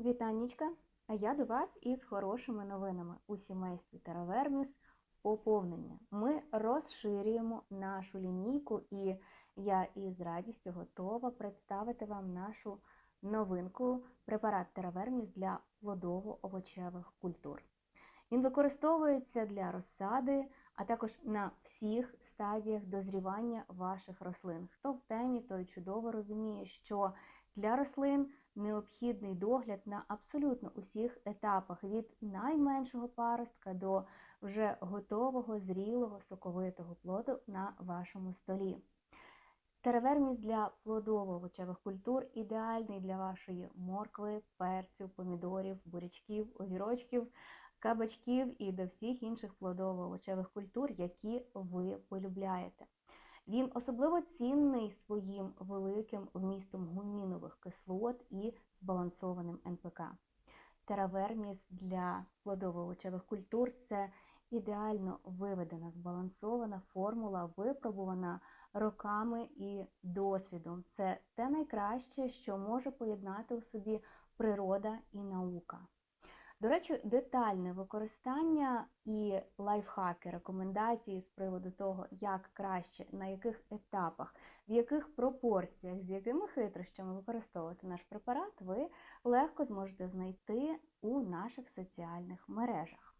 Вітаннячка! А я до вас із хорошими новинами у сімействі Тераверміс поповнення. Ми розширюємо нашу лінійку, і я із радістю готова представити вам нашу новинку препарат Тераверміс для плодово-овочевих культур. Він використовується для розсади, а також на всіх стадіях дозрівання ваших рослин. Хто в темі, той чудово розуміє, що для рослин необхідний догляд на абсолютно усіх етапах від найменшого паростка до вже готового, зрілого, соковитого плоду на вашому столі. Тереверміс для плодово-овочевих культур ідеальний для вашої моркви, перцю, помідорів, бурячків, огірочків, кабачків і до всіх інших плодово-овочевих культур, які ви полюбляєте. Він особливо цінний своїм великим вмістом гумінових кислот і збалансованим НПК. Тераверміс для плодово-овочевих культур це ідеально виведена, збалансована формула, випробувана роками і досвідом. Це те найкраще, що може поєднати у собі природа і наука. До речі, детальне використання і лайфхаки, рекомендації з приводу того, як краще, на яких етапах, в яких пропорціях, з якими хитрощами використовувати наш препарат, ви легко зможете знайти у наших соціальних мережах.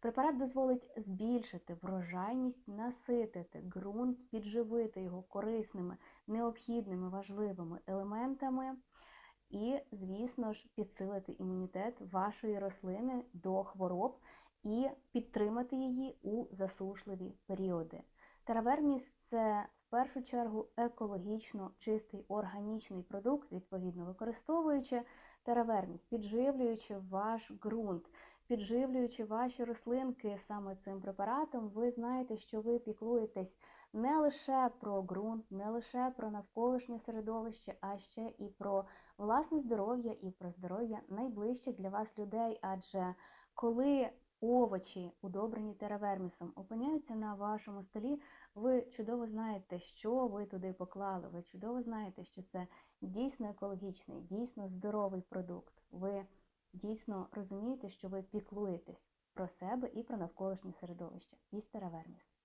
Препарат дозволить збільшити врожайність, наситити ґрунт, підживити його корисними, необхідними, важливими елементами і, звісно ж, підсилити імунітет вашої рослини до хвороб і підтримати її у засушливі періоди. Тераверміс це в першу чергу екологічно чистий органічний продукт, відповідно використовуючи тераверміс, підживлюючи ваш ґрунт, підживлюючи ваші рослинки саме цим препаратом, ви знаєте, що ви піклуєтесь не лише про ґрунт, не лише про навколишнє середовище, а ще і про власне здоров'я і про здоров'я найближчих для вас людей. Адже коли овочі, удобрені теравермісом, опиняються на вашому столі, ви чудово знаєте, що ви туди поклали. Ви чудово знаєте, що це дійсно екологічний, дійсно здоровий продукт. Ви дійсно розумієте, що ви піклуєтесь про себе і про навколишнє середовище. Із тераверміс.